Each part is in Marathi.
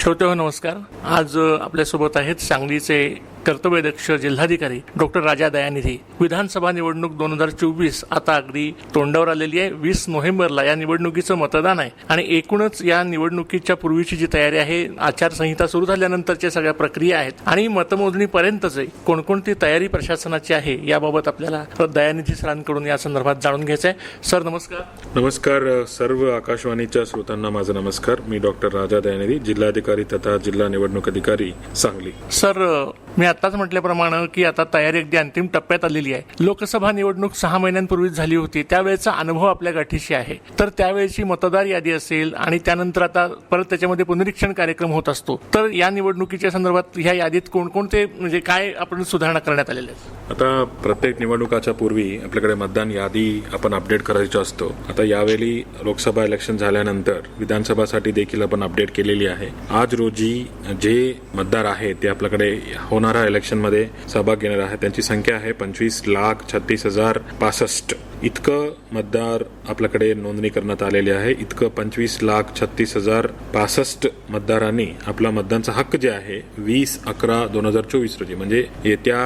श्रोते हो नमस्कार. आज आपल्यासोबत आहेत सांगलीचे कर्तव्यदक्ष जिल्हाधिकारी डॉक्टर राजा दयानिधी. विधानसभा निवडणूक दोन हजार चोवीस आता अगदी तोंडावर आलेली आहे. वीस नोव्हेंबरला या निवडणुकीचं मतदान आहे आणि एकूणच या निवडणुकीच्या पूर्वीची जी तयारी आहे आचारसंहिता सुरू झाल्यानंतरच्या सगळ्या प्रक्रिया आहेत आणि मतमोजणीपर्यंतच कोणकोणती तयारी प्रशासनाची आहे याबाबत आपल्याला दयानिधी सरांकडून या संदर्भात जाणून घ्यायचं आहे. सर नमस्कार. नमस्कार सर्व आकाशवाणीच्या श्रोतांना माझा नमस्कार. मी डॉक्टर राजा दयानिधी जिल्हाधिकारी तथा जिल्हा निवडणूक अधिकारी सांगली. सर मी आताच म्हटल्याप्रमाणे की आता तयारी अगदी अंतिम टप्प्यात आलेली आहे. लोकसभा निवडणूक सहा महिन्यांपूर्वीच झाली होती. त्यावेळेचा अनुभव आपल्या गाठीशी आहे. तर त्यावेळेची मतदार यादी असेल आणि त्यानंतर आता परत त्याच्यामध्ये पुनरीक्षण कार्यक्रम होत असतो. तर या निवडणुकीच्या संदर्भात ह्या यादीत कोणकोणते म्हणजे काय आपण सुधारणा करण्यात आलेल्या आहेत? आता प्रत्येक निवडणुकाच्या पूर्वी आपल्याकडे मतदान यादी आपण अपडेट करायचो असतो. आता यावेळी लोकसभा इलेक्शन झाल्यानंतर विधानसभासाठी देखील आपण अपडेट केलेली आहे. आज रोजी जे मतदार आहेत ते आपल्याकडे हो होणाऱ्या इलेक्शनमध्ये सहभाग घेणार आहे. त्यांची संख्या आहे पंचवीस लाख छत्तीस हजार पासष्ट. इतकं मतदार आपल्याकडे नोंदणी करण्यात आलेली आहे. इतकं पंचवीस लाख छत्तीस हजार पासष्ट मतदारांनी आपला मतदानचा हक्क जे आहे वीस अकरा दोन हजार चोवीस रोजी म्हणजे येत्या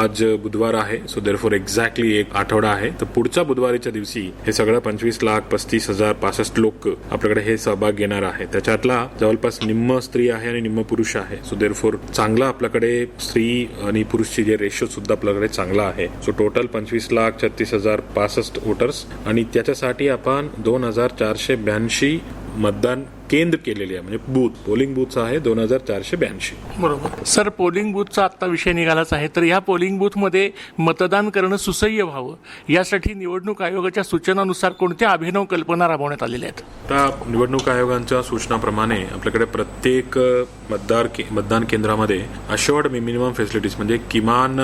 आज बुधवार आहे सो देर फॉर एक्झॅक्टली एक आठवडा आहे. तर पुढच्या बुधवारीच्या दिवशी हे सगळं पंचवीस लाख पस्तीस हजार पासष्ट लोक आपल्याकडे हे सहभाग घेणार आहे. त्याच्यातला जवळपास निम्म स्त्री आहे आणि निम्म पुरुष आहे. सो देर फॉर चांगला आपल्याकडे स्त्री आणि पुरुषची जे रेशो सुद्धा आपल्याकडे चांगला आहे. सो टोटल पंचवीस लाख छत्तीस हजार पासष्ट वोटर्स आणि त्याच्यासाठी आपण दोन हजार चारशे ब्याऐंशी मतदान केंद्र केलेले आहे. म्हणजे बूथ पोलिंग बूथ आहे दोन हजार चारशे ब्याऐंशी. बरोबर. सर पोलिंग बूथचा आत्ता विषय निघालाच आहे. तर या पोलिंग बूथमध्ये मतदान करणं सुसह्य व्हावं. यासाठी निवडणूक आयोगाच्या सूचनानुसार कोणत्या अभिनव कल्पना राबवण्यात आलेल्या आहेत? आता निवडणूक आयोगांच्या सूचनाप्रमाणे आपल्याकडे प्रत्येक मतदार के- मतदान केंद्रामध्ये अशोर्ड मिनिमम फॅसिलिटीज म्हणजे किमान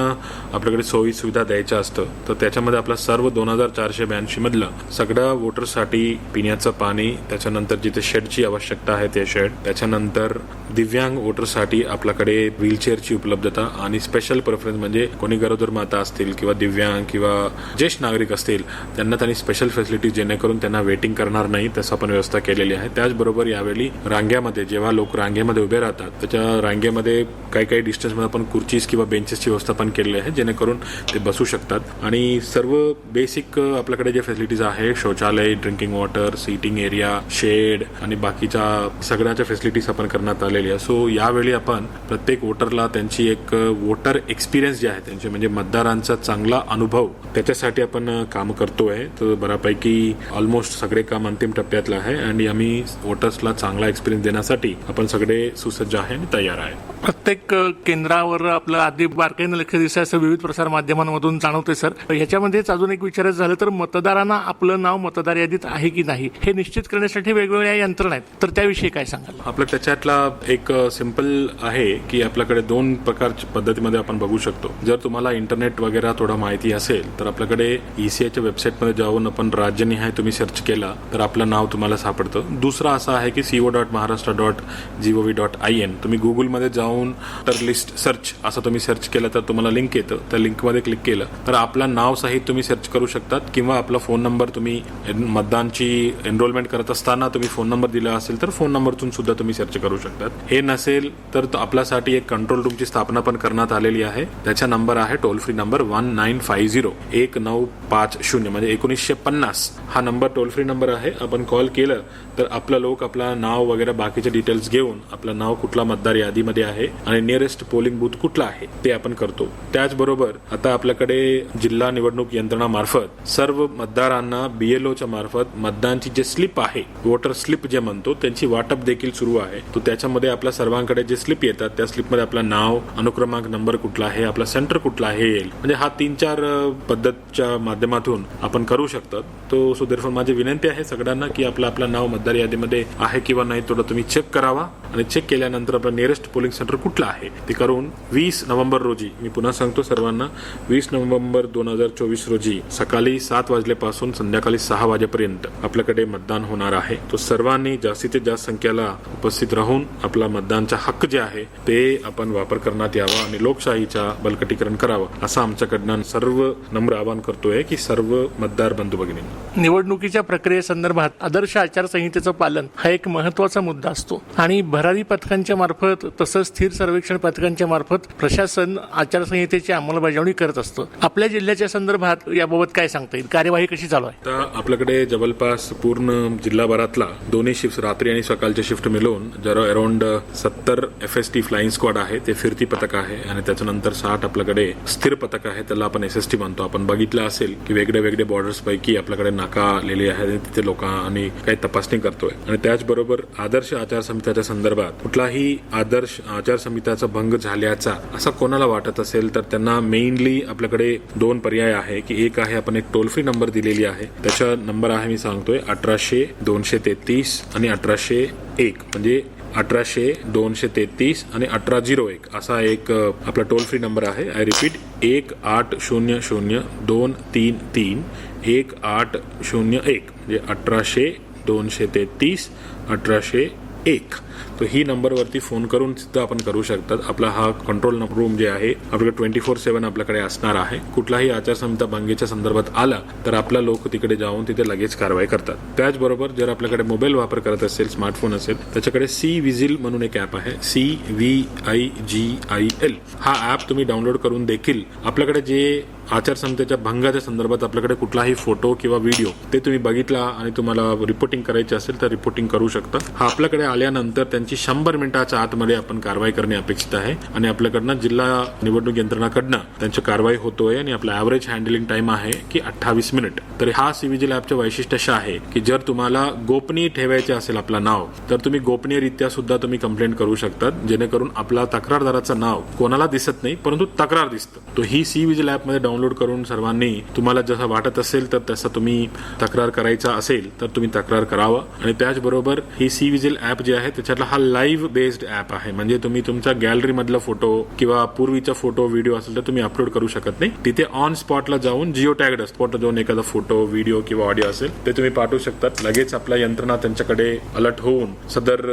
आपल्याकडे सोयी सुविधा द्यायच्या असतं. तर त्याच्यामध्ये आपलं सर्व दोन हजार चारशे ब्याऐंशी मधलं सगळ्या वोटर्ससाठी पिण्याचं पाणी त्याच्यानंतर जिथे शेडची आवश्यकता आहे ते शेड त्याच्यानंतर दिव्यांग वोटरसाठी आपल्याकडे व्हीलचेअरची उपलब्धता आणि स्पेशल प्रेफरन्स म्हणजे कोणी गरोदर माता असतील किंवा दिव्यांग किंवा ज्येष्ठ नागरिक असतील त्यांना त्यांनी स्पेशल फॅसिलिटी जेणेकरून त्यांना वेटिंग करणार नाही तसं आपण व्यवस्था केलेली आहे. त्याचबरोबर यावेळी रांग्यामध्ये जेव्हा लोक रांगेमध्ये उभे राहतात त्याच्या रांगेमध्ये काही काही डिस्टन्समध्ये आपण खुर्चीज किंवा बेंचेसची व्यवस्था पण केलेली आहे जेणेकरून ते बसू शकतात. आणि सर्व बेसिक आपल्याकडे जे फॅसिलिटीज आहे शौचालय drinking water seating area shed आणि बाकी बाकीच्या सगळ्याच्या फॅसिलिटीज आपण करण्यात आलेली आहे. सो यावेळी आपण प्रत्येक वोटरला त्यांची एक वोटर एक्सपिरियन्स जे आहे त्यांचे म्हणजे मतदारांचा चांगला अनुभव त्याच्यासाठी आपण काम करतोय. तर बऱ्यापैकी ऑलमोस्ट सगळे काम अंतिम टप्प्यातलं आहे. आणि आम्ही वोटर्सला चांगला एक्सपिरियन्स देण्यासाठी आपण सगळे सुसज्ज आहे आणि तयार आहे. प्रत्येक केंद्रावर आपलं आधी बारकाईनं लक्ष दिसतं असं विविध प्रसार माध्यमांमधून जाणवते सर. ह्याच्यामध्येच अजून एक विचारायचं झालं तर मतदारांना आपलं नाव मतदार यादीत आहे की नाही हे निश्चित करण्यासाठी वेगवेगळ्या यंत्रणा आहेत. तर त्याविषयी काय सांगाल? आपलं त्याच्यातला एक सिंपल आहे की आपल्याकडे दोन प्रकारच्या पद्धतीमध्ये आपण बघू शकतो. जर तुम्हाला इंटरनेट वगैरे थोडा माहिती असेल तर आपल्याकडे ईसीआयच्या वेबसाईटमध्ये जाऊन आपण राज्यनिहाय तुम्ही सर्च केला तर आपलं नाव तुम्हाला सापडतं. दुसरा असा आहे की CO dot Maharashtra dot G O V dot I N. तुम्ही गुगलमध्ये जाऊन तर लिस्ट सर्च असं तुम्ही सर्च केलं तर तुम्हाला लिंक येतं. त्या लिंकमध्ये क्लिक केलं तर आपलं नाव सहित तुम्ही सर्च करू शकतात किंवा आपला फोन नंबर तुम्ही एन- मतदानची एनरोलमेंट करत असताना तुम्ही फोन नंबर दिला असेल तर फोन नंबरतून सुद्धा तुम्ही सर्च करू शकतात. हे नसेल तर आपल्यासाठी एक कंट्रोल रूमची स्थापना पण करण्यात आलेली आहे. त्याचा नंबर आहे toll free number one nine five zero एक नऊ पाच शून्य म्हणजे एकोणीसशे पन्नास. हा नंबर टोल फ्री नंबर आहे. आपण कॉल केलं तर आपलं लोक आपला नाव वगैरे बाकीचे डिटेल्स घेऊन आपलं नाव कुठला मतदार यादीमध्ये आहे आणि नियरेस्ट पोलिंग बूथ कुठला आहे ते आपण करतो. त्याचबरोबर आता आपल्याकडे जिल्हा निवडणूक यंत्रणामार्फत सर्व मतदारांना बीएलओच्या मार्फत मतदानची जे स्लिप आहे वोटर स्लिप जे म्हणतो त्यांची वाटप देखील सुरू आहे. तो त्याच्यामध्ये आपल्या सर्वांकडे जे स्लिप येतात त्या स्लिपमध्ये आपलं नाव अनुक्रमांक नंबर कुठला आहे आपला सेंटर कुठला आहे येईल. म्हणजे हा तीन चार पद्धतच्या माध्यमातून आपण करू शकतात तो सो देरफोर माझी विनंती आहे सगळ्यांना की आपलं आपलं नाव मतदार यादीमध्ये आहे किंवा नाही थोडं तुम्ही चेक करावा. आणि चेक केल्यानंतर आपलं नियरेस्ट पोलिंग सेंटर कुठलं आहे ते करून वीस नोव्हेंबर रोजी मी पुन्हा सांगतो सर्वांना वीस नोव्हेंबर दोन हजार चोवीस रोजी सकाळी सात वाजल्यापासून संध्याकाळी सहा वाजेपर्यंत आपल्याकडे मतदान होणार आहे. तो सर्वांनी जास्त जास्तीत जास्त संख्येला उपस्थित राहून आपला मतदानचा हक्क जे आहे ते आपण वापर करण्यात यावा आणि लोकशाहीचा बलकटीकरण करावं असं आमच्याकडनं सर्व नम्र आवाहन करतोय की सर्व मतदार बंधू भगिनी. निवडणुकीच्या प्रक्रियेसंदर्भात आदर्श आचारसंहितेचं पालन हा एक महत्त्वाचा मुद्दा असतो. आणि भरारी पथकांच्या मार्फत तसंच स्थिर सर्वेक्षण पथकांच्या मार्फत प्रशासन आचारसंहितेची अंमलबजावणी करत असतं. आपल्या जिल्ह्याच्या संदर्भात याबाबत काय सांगता येईल? कार्यवाही कशी चालू आहे? आपल्याकडे जवळपास पूर्ण जिल्हाभरातला दोन्ही शिफ्ट रात्री आणि सकाळचे शिफ्ट मिळून जरा अराउंड सत्तर F S T flying squad आहे ते फिरती पथक आहे आणि त्याच्यानंतर साठ आपल्याकडे स्थिर पथक आहे त्याला आपण एस एस टी म्हणतो आपण बघितलं असेल की वेगळे वेगळे बॉर्डर्स पैकी आपल्याकडे नाका आलेली आहे आणि तिथे लोक आणि काही तपासणी करतोय. आणि त्याचबरोबर आदर्श आचारसंहिताच्या संदर्भात कुठलाही आदर्श आचारसंहिताचा भंग झाल्याचा असा कोणाला वाटत असेल तर त्यांना मेनली आपल्याकडे दोन पर्याय आहे की एक आहे आपण एक टोल फ्री नंबर दिलेली आहे. त्याचा नंबर आहे मी सांगतोय अठराशे दोनशे तेहतीस आणि अठराशे एक म्हणजे अठराशे दोनशे तेहतीस आणि अठरा झिरो एक. असा एक आपला टोल फ्री नंबर आहे. आय रिपीट एक आठ शून्य शून्य दोन तीन तीन एक आठ शून्य एक. म्हणजे अठराशे दोनशे तेहतीस अठराशे एक तर ही नंबरवरती फोन करून सुद्धा आपण करू शकतात. आपला हा कंट्रोल रूम जे आहे आपल्याकडे ट्वेंटी फोर सेव्हन आपल्याकडे असणार आहे. कुठलाही आचारसंहिता भंगेच्या संदर्भात आला तर आपला लोक तिकडे जाऊन तिथे लगेच कारवाई करतात. त्याचबरोबर जर आपल्याकडे मोबाईल वापर करत असेल स्मार्टफोन असेल त्याच्याकडे सी विझिल म्हणून एक ॲप आहे. C V I G I L app app तुम्ही डाउनलोड करून देखील आपल्याकडे जे आचारसंहितेच्या भंगाच्या संदर्भात आपल्याकडे कुठलाही फोटो किंवा व्हिडिओ ते तुम्ही बघितला आणि तुम्हाला रिपोर्टिंग करायची असेल तर रिपोर्टिंग करू शकता. हा आपल्याकडे आल्यानंतर त्यांची शंभर मिनिटाच्या आतमध्ये आपण कारवाई करणे अपेक्षित आहे आणि आपल्याकडनं जिल्हा निवडणूक यंत्रणाकडनं त्यांची कारवाई होतोय आणि आपला ॲव्हरेज हँडलिंग टाइम आहे की अठ्ठावीस मिनिट तर हा सीव्हीजी ॲपचं वैशिष्ट्य अशा आहे की जर तुम्हाला गोपनीय ठेवायचे असेल आपलं नाव तर तुम्ही गोपनीयरित्या सुद्धा तुम्ही कंप्लेंट करू शकतात जेणेकरून आपला तक्रारदाराचं नाव कोणाला दिसत नाही परंतु तक्रार दिसतं. तो ही सी लॅबमध्ये ॲपमध्ये डाउनलोड करून सर्वांनी तुम्हाला जसं वाटत असेल तर तसं तुम्ही तक्रार करायचा असेल तर तुम्ही तक्रार करावा. आणि त्याचबरोबर ही सी विजिल ॲप जे आहे त्याच्यातला हा लाईव्ह बेस्ड ॲप आहे. म्हणजे तुम्ही तुमच्या गॅलरी मधला फोटो किंवा पूर्वीचा फोटो व्हिडिओ असेल तर तुम्ही अपलोड करू शकत नाही. तिथे ऑन स्पॉटला जाऊन जिओ टॅगड स्पॉटला जाऊन एखादा फोटो व्हिडिओ किंवा ऑडिओ असेल ते तुम्ही पाठवू शकतात. लगेच आपल्या यंत्रणा त्यांच्याकडे अलर्ट होऊन सदर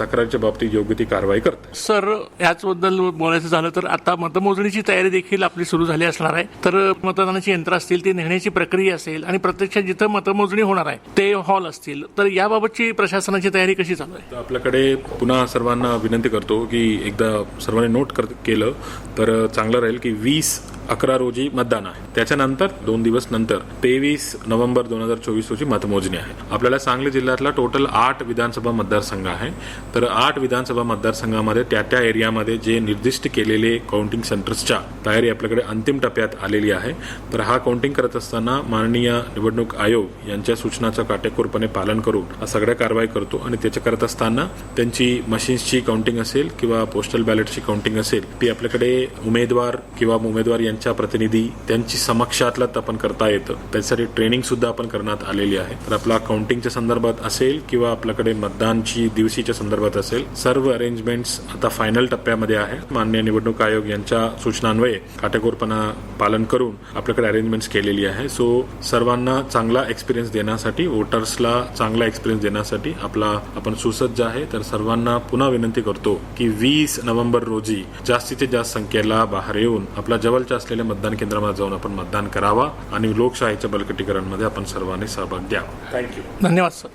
तक्रारीच्या बाबतीत योग्य ती कारवाई करते. सर याचबद्दल बोलायचं झालं तर आता मतमोजणीची तयारी देखील आपली सुरू झाली असणार आहे. तर मतदानाची यंत्र असतील ती नेण्याची प्रक्रिया असेल आणि प्रत्यक्षात जिथं मतमोजणी होणार आहे ते हॉल असतील. तर याबाबतची प्रशासनाची तयारी कशी चालू आहे? आपल्याकडे पुन्हा सर्वांना विनंती करतो की एकदा सर्वांनी नोट कर केलं तर चांगलं राहील की वीस अकरा रोजी मतदान आहे. त्याच्यानंतर दोन दिवस नंतर तेवीस नोव्हेंबर दोन हजार चोवीस रोजी मतमोजणी आहे. आपल्याला सांगली जिल्ह्यातला टोटल आठ विधानसभा मतदारसंघ आहे. तर आठ विधानसभा मतदारसंघामध्ये त्या त्या एरियामध्ये जे निर्दिष्ट केलेले काउंटिंग सेंटर्सच्या तयारी आपल्याकडे अंतिम टप्प्यात आलेली आहे. तर हा काउंटिंग करत असताना माननीय निवडणूक आयोग यांच्या सूचनाचं काटेकोरपणे पालन करून सगळ्या कारवाई करतो आणि त्याच्या करत असताना त्यांची मशीन्सची काउंटिंग असेल किंवा पोस्टल बॅलेटची काउंटिंग असेल ती आपल्याकडे उमेदवार किंवा उमेदवार यांच्या प्रतिनिधी त्यांची समक्षातलं आपण करता येतं. त्यासाठी ट्रेनिंग सुद्धा आपण करण्यात आलेली आहे. तर आपला काउंटिंगच्या संदर्भात असेल किंवा आपल्याकडे मतदानची दिवशीच्या संदर्भात असेल सर्व अरेंजमेंट्स आता फायनल टप्प्यामध्ये आहे माननीय निवडणूक आयोग यांच्या सूचनान्वये काटेकोरपणा पालन करून आपल्याकडे अरेंजमेंट्स केलेली आहे. सो सर्वांना चांगला एक्सपिरियन्स देण्यासाठी वोटर्सला चांगला एक्सपिरियन्स देण्यासाठी आपला आपण सुसज्ज आहे. तर सर्वांना पुन्हा विनंती करतो की वीस नोव्हेंबर रोजी जास्तीत जास्त संख्येला बाहेर येऊन आपल्या जवळच्या असलेल्या मतदान केंद्रामध्ये जाऊन आपण मतदान करावा आणि लोकशाहीच्या बलकटीकरणमध्ये आपण सर्वांनी सहभाग द्यावा थँक्यू धन्यवाद सर